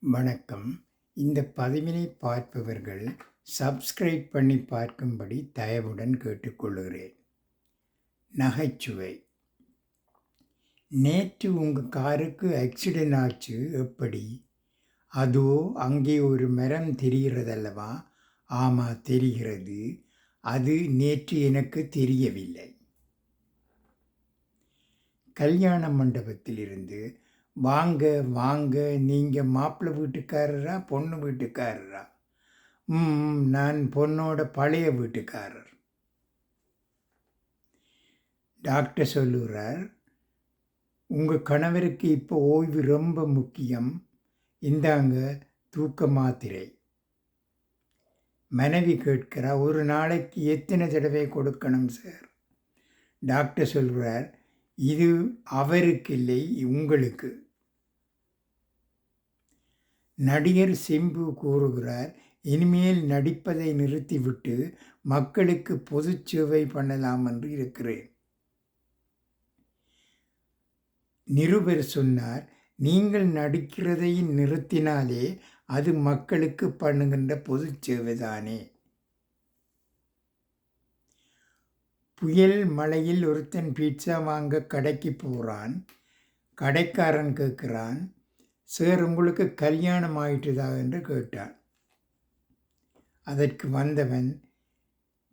வணக்கம். இந்த பதிவினை பார்ப்பவர்கள் சப்ஸ்கிரைப் பண்ணி பார்க்கும்படி தயவுடன் கேட்டுக்கொள்கிறேன். நகைச்சுவை. நேற்று உங்கள் காருக்கு ஆக்சிடென்ட் ஆச்சு எப்படி? அதோ அங்கே ஒரு மரம் தெரிகிறதல்லவா? ஆமாம் தெரிகிறது. அது நேற்று எனக்கு தெரியவில்லை. கல்யாண மண்டபத்திலிருந்து வாங்க வாங்க நீங்கள் மாப்பிள்ளை வீட்டுக்காரரா பொண்ணு வீட்டுக்காரரா? ம் நான் பொண்ணோட பழைய வீட்டுக்காரர். டாக்டர் சொல்லுறார் உங்கள் கணவருக்கு இப்போ ஓய்வு ரொம்ப முக்கியம். இந்தாங்க தூக்க மாத்திரை. மனைவி கேட்கிறா ஒரு நாளைக்கு எத்தனை தடவை கொடுக்கணும் சார்? டாக்டர் சொல்கிறார் இது அவருக்கு இல்லை உங்களுக்கு. நடிகர் சிம்பு கூறுகிறார் இனிமேல் நடிப்பதை நிறுத்திவிட்டு மக்களுக்கு பொது சேவை பண்ணலாம் என்று இருக்கிறேன். நிருபர் சொன்னார் நீங்கள் நடிக்கிறதை நிறுத்தினாலே அது மக்களுக்கு பண்ணுகின்ற பொது சேவைதானே புயல் மழையில் ஒருத்தன் பீட்சா வாங்க கடைக்கு போகிறான் கடைக்காரன் கேட்குறான் சார் உங்களுக்கு கல்யாணம் ஆயிட்டுதா என்று கேட்டான். அதற்கு வந்தவன்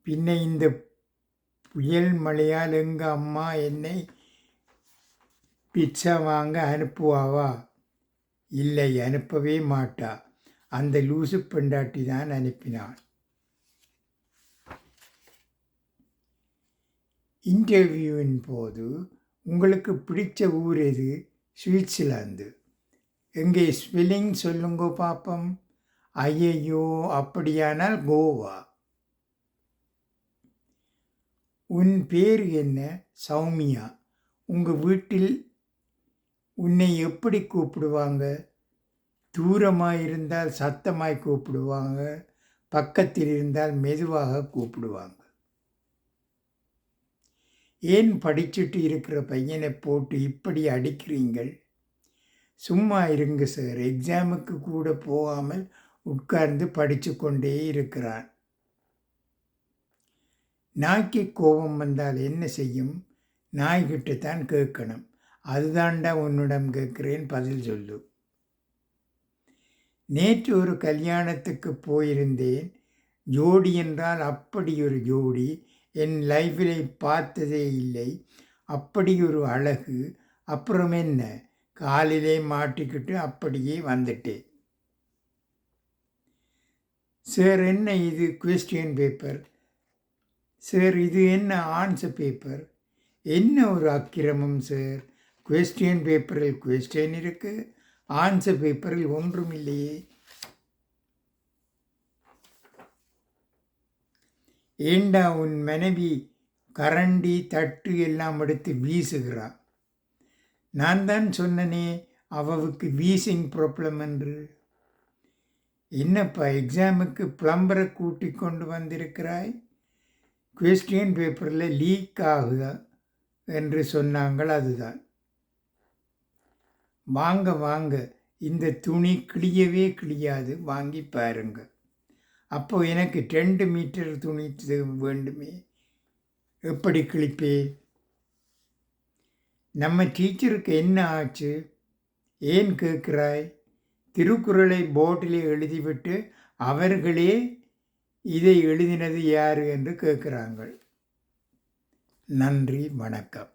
பின்ன இந்த புயல் மழையால் எங்கள் அம்மா என்னை பிச்சை வாங்க அனுப்புவாவா? இல்லை அனுப்பவே மாட்டா. அந்த லூசு பெண்டாட்டி தான் அனுப்பினான். இன்டர்வியூவின் போது உங்களுக்கு பிடித்த ஊர் எது? சுவிட்சர்லாந்து. எங்கே ஸ்பெல்லிங் சொல்லுங்கோ பாப்பம்? ஐயையோ அப்படியானால் கோவா. உன் பேர் என்ன சௌமியா? உங்கள் வீட்டில் உன்னை எப்படி கூப்பிடுவாங்க? தூரமாக இருந்தால் சத்தமாய் கூப்பிடுவாங்க பக்கத்தில் இருந்தால் மெதுவாக கூப்பிடுவாங்க. ஏன் படிச்சுட்டு இருக்கிற பையனை போட்டு இப்படி அடிக்கிறீங்கள்? சும்மா இருங்க சார் எக்ஸாமுக்கு கூட போகாமல் உட்கார்ந்து படித்து கொண்டே இருக்கிறான். நாய்க்கு கோபம் வந்தால் என்ன செய்யும்? நாய்கிட்ட தான் கேட்கணும். அதுதான்டா உன்னிடம் கேட்குறேன் பதில் சொல்லு. நேற்று ஒரு கல்யாணத்துக்கு போயிருந்தேன். ஜோடி என்றால் அப்படி ஒரு ஜோடி. என் லைஃப்பில் பார்த்ததே இல்லை. அப்படி ஒரு அழகு. அப்புறம் என்ன? காலிலே மாட்டிக்கிட்டு அப்படியே வந்துட்டேன் சார் என்ன இது? கொஸ்டின் பேப்பர் சார் இது என்ன ஆன்சர் பேப்பர் என்ன ஒரு அக்கிரமம் சார்? கொஸ்டின் பேப்பரில் கொஸ்டின் இருக்குது ஆன்சர் பேப்பரில் ஒன்றும் இல்லையே. ஏண்டா உன் மனைவி கரண்டி தட்டு எல்லாம் எடுத்து வீசுகிறான் நான் தான் சொன்னனே அவவுக்கு வீசிங் ப்ராப்ளம் என்று. என்னப்பா எக்ஸாமுக்கு பிளம்பரை கூட்டி கொண்டு வந்திருக்கிறாய்? கொஸ்டின் பேப்பரில் லீக் ஆகுதா? என்று சொன்னாங்கள் அதுதான். வாங்க வாங்க இந்த துணி கிளியவே கிளியாது வாங்கி பாருங்க. அப்போ எனக்கு ரெண்டு மீட்டர் துணி வேண்டுமே. எப்படி கிழிப்பே? நம்ம டீச்சருக்கு என்ன ஆச்சு? ஏன் கேட்கிறாய்? திருக்குறளை போர்டிலே எழுதிவிட்டு அவர்களே இதை எழுதினது யார் என்று கேட்குறாங்கள் நன்றி வணக்கம்.